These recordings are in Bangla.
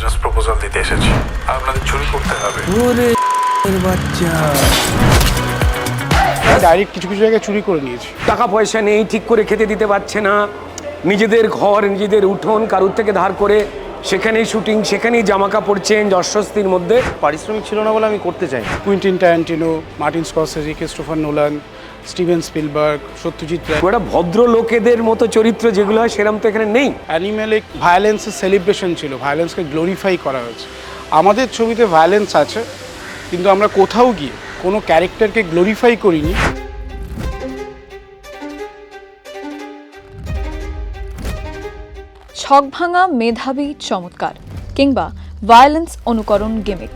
বিজনেস প্রপোজাল দিতে এসেছি। আপনাদের চুরি করতে হবে। ওরে এর বাচ্চা। ডাইরেক্ট কিছু কিছু জায়গায় চুরি করে নিয়েছি। টাকা পয়সা নেই ঠিক করে খেতে দিতে পারছে না। নিজেদের ঘর নিজেদের উঠোন কারুর থেকে ধার করে সেখানেই শুটিং সেখানেই জামা কাপড় চেঞ্জ অস্বস্তির মধ্যে। পারিশ্রমিক ছিল না বলে আমি করতে চাই। Quentin Tarantino Martin Scorsese Christopher Nolan Steven Spielberg Satyajit Ray ওটা ভদ্র লোকেদের মতো চরিত্র যেগুলো হয় সেরকম তো এখানে নেই। অ্যানিমেলিক ভায়োলেন্সের সেলিব্রেশন ছিল ভায়োলেন্সকে গ্লোরিফাই করা হয়েছে। আমাদের ছবিতে ভায়োলেন্স আছে কিন্তু আমরা কোথাও গিয়ে কোনো ক্যারেক্টারকে গ্লোরিফাই করিনি। ছকভাঙা মেধাবী চমৎকার কিংবা ভায়োলেন্স অনুকরণ গেমিক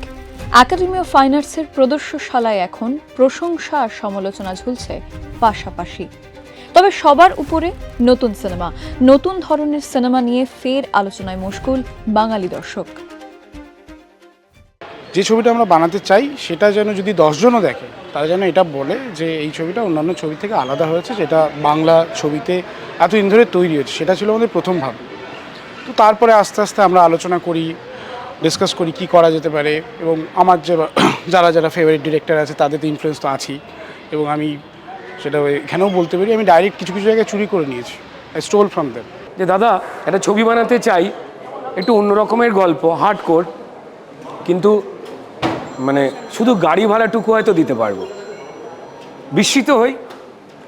একাডেমি অফ ফাইন আর্টসের প্রদর্শনশালায় এখন প্রশংসা আর সমালোচনা ঝুলছে পাশাপাশি। তবে সবার উপরে নতুন সিনেমা নতুন ধরনের সিনেমা নিয়ে ফের আলোচনায় মুশকুল বাঙালি দর্শক। যে ছবিটা আমরা বানাতে চাই, সেটা যেন যদি দশজনও দেখে, তারা যেন এটা বলে যে এই ছবিটা অন্যান্য ছবি থেকে আলাদা হয়েছে, যেটা বাংলা ছবিতে এতদিন ধরে তৈরি হয়েছে। সেটা ছিল আমাদের প্রথম ভাব। তো তারপরে আস্তে আস্তে আমরা আলোচনা করি ডিসকাস করি কি করা যেতে পারে এবং আমার যে যারা যারা ফেভারিট ডিরেক্টর আছে তাদের তো ইনফ্লুয়েন্স তো আছেই এবং আমি সেটা এখানেও বলতে পারি আমি ডাইরেক্ট কিছু কিছু জায়গায় চুরি করে নিয়েছি আই স্টোল ফ্রম দেম যে দাদা একটা ছবি বানাতে চাই একটু অন্য রকমের গল্প হার্ড কোর কিন্তু মানে শুধু গাড়ি ভাড়াটুকু হয়তো দিতে পারব। বিস্মিত হই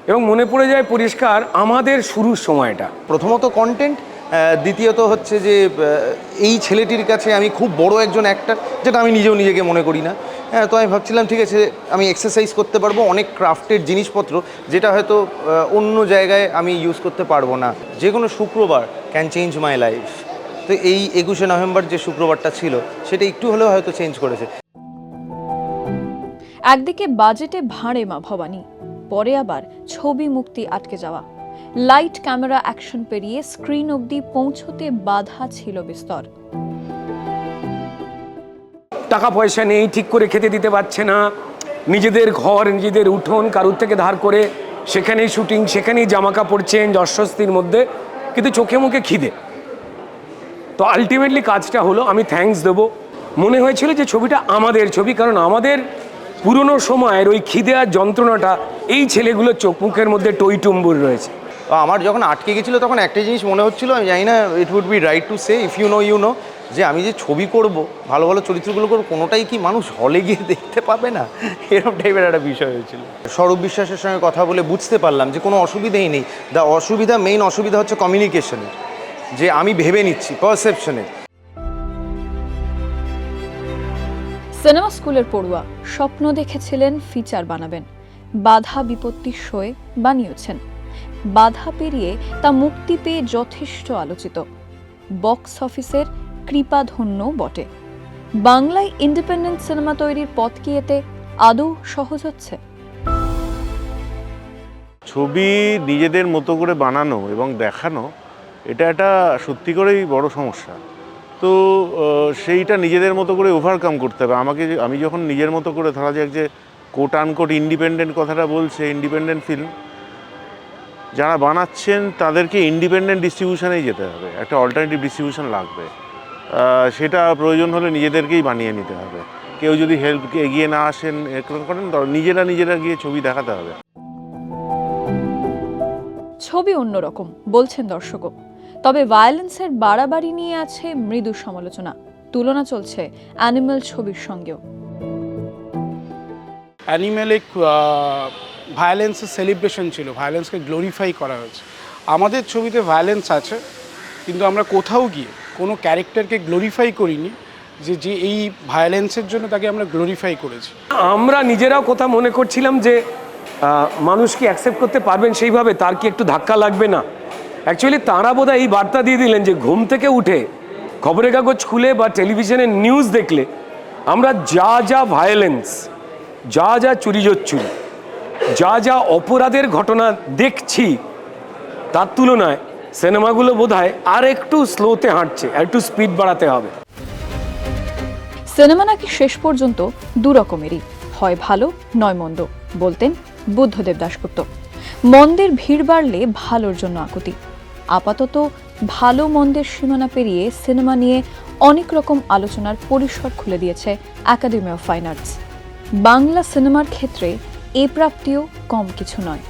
এবং মনে পড়ে যায় পরিষ্কার আমাদের শুরুর সময়টা। প্রথমত কন্টেন্ট দ্বিতীয়ত হচ্ছে যে এই ছেলেটির কাছে আমি খুব বড় একজন অ্যাক্টার যেটা আমি নিজেও নিজেকে মনে করি না। হ্যাঁ তো আমি ভাবছিলাম, ঠিক আছে, আমি এক্সারসাইজ করতে পারব, অনেক ক্রাফটের জিনিসপত্র, যেটা হয়তো অন্য জায়গায় আমি ইউজ করতে পারব না। যে কোনো শুক্রবার ক্যান চেঞ্জ মাই লাইফ তো এই একুশে নভেম্বর যে শুক্রবারটা ছিল, সেটা একটু হলেও হয়তো চেঞ্জ করেছে। একদিকে বাজেটে ভাঁড়ে মা ভবানী, পরে আবার ছবি মুক্তি আটকে যাওয়া। লাইট ক্যামেরা অ্যাকশন পেরিয়ে স্ক্রিন অবধি পৌঁছতে বাধা ছিল বিস্তর। টাকা পয়সা নেই, ঠিক করে খেতে দিতে পারছে না। নিজেদের ঘর, নিজেদের উঠোন কারুর থেকে ধার করে সেখানেই শুটিং, সেখানেই জামা কাপড় চেঞ্জ, অস্বস্তির মধ্যে, কিন্তু চোখে মুখে খিদে। তো আলটিমেটলি কাজটা হলো, আমি থ্যাঙ্কস দেবো। মনে হয়েছিল যে ছবিটা আমাদের ছবি, কারণ আমাদের পুরনো সময়ের ওই খিদে আর যন্ত্রণাটা, এই ছেলেগুলোর চোখ মুখের মধ্যে টইটুম্বুর রয়েছে। আমার যখন আটকে গেছিল তখন একটা জিনিস মনে হচ্ছিল, আমি জানি না it would be right to say if you know you know যে আমি যে ছবি করব, ভালো ভালো চরিত্রগুলো করব, কোনোটাই কি মানুষ হলে গিয়ে দেখতে পাবে না? এরকম টাইপের একটা বিষয় হয়েছিল। স্বরূপ বিশ্বাসের সঙ্গে কথা বলে বুঝতে পারলাম যে কোনো অসুবিধেই নেই। দ্য অসুবিধা মেইন অসুবিধা হচ্ছে কমিউনিকেশনের যে আমি ভেবে নিচ্ছি পারসেপশনের সিনেমা স্কুলের পড়ুয়া স্বপ্ন দেখেছিলেন ফিচার বানাবেন। বাধা বিপত্তি সয়ে বানিয়েছেন। বাধা পেরিয়ে তা মুক্তি পেয়ে যথেষ্ট আলোচিত। বক্স অফিসের কৃপাধন্য বটে। বাংলায় ইন্ডিপেন্ডেন্ট সিনেমা তৈরির পথ কি এতে আদৌ সহজ হচ্ছে? ছবি নিজেদের মতো করে বানানো এবং দেখানো, এটা একটা সত্যি করেই বড় সমস্যা। তো সেইটা নিজেদের মতো করে ওভারকাম করতে হবে। আমাকে আমি যখন নিজের মতো করে ধরা যাক যে কোট আনকোট ইন্ডিপেন্ডেন্ট কথাটা বলছে ইন্ডিপেন্ডেন্ট ফিল্ম যারা বানাচ্ছেন তাদেরকে ইন্ডিপেন্ডেন্ট ডিস্ট্রিবিউশনেই যেতে হবে। একটা অল্টারনেটিভ ডিস্ট্রিবিউশন লাগবে। সেটা প্রয়োজন হলে নিজেদেরকেই বানিয়ে নিতে হবে। কেউ যদি হেল্পকে এগিয়ে না আসেন এরকম করেন নিজেরা নিজেরা গিয়ে ছবি দেখাতে হবে। ছবি অন্যরকম বলছেন দর্শকও। তবে ভায়োলেন্সের বাড়াবাড়ি নিয়ে আছে মৃদু সমালোচনা। তুলনা চলছে অ্যানিমাল ছবির সঙ্গেও। অ্যানিমেলিক ভায়োলেন্সের সেলিব্রেশন ছিল ভায়োলেন্সকে গ্লোরিফাই করা হয়েছে। আমাদের ছবিতে ভায়োলেন্স আছে, কিন্তু আমরা কোথাও গিয়ে কোনো ক্যারেক্টারকে গ্লোরিফাই করিনি, যে যে এই ভায়োলেন্সের জন্য তাকে আমরা গ্লোরিফাই করেছি। আমরা নিজেরাও কথা মনে করছিলাম যে মানুষ কি অ্যাকসেপ্ট করতে পারবেন সেইভাবে, তার কি একটু ধাক্কা লাগবে না? অ্যাকচুয়ালি তাঁরা বোধহয় এই বার্তা দিয়ে দিলেন যে, ঘুম থেকে উঠে খবরের কাগজ খুলে বা টেলিভিশনে নিউজ দেখলে আমরা যা যা ভায়োলেন্স যা যা চুরি জচ্চুরি যা যা অপরাধের ঘটনা দেখছি, তার তুলনায় সিনেমাগুলো বোধহয় আর একটু স্লোতে হাঁটছে, আর একটু স্পিড বাড়াতে হবে। সিনেমা নাকি শেষ পর্যন্ত দু রকমেরই হয় ভালো, নয় মন্দ, বলতেন বুদ্ধদেব দাশগুপ্ত। মন্দের ভিড় বাড়লে ভালোর জন্য আকুতি। আপাতত ভালো মন্দের সীমানা পেরিয়ে সিনেমা নিয়ে অনেক রকম আলোচনার পরিসর খুলে দিয়েছে academy of fine arts Bangla সিনেমার ক্ষেত্রে এ প্রাপ্তিও কম কিছু নয়।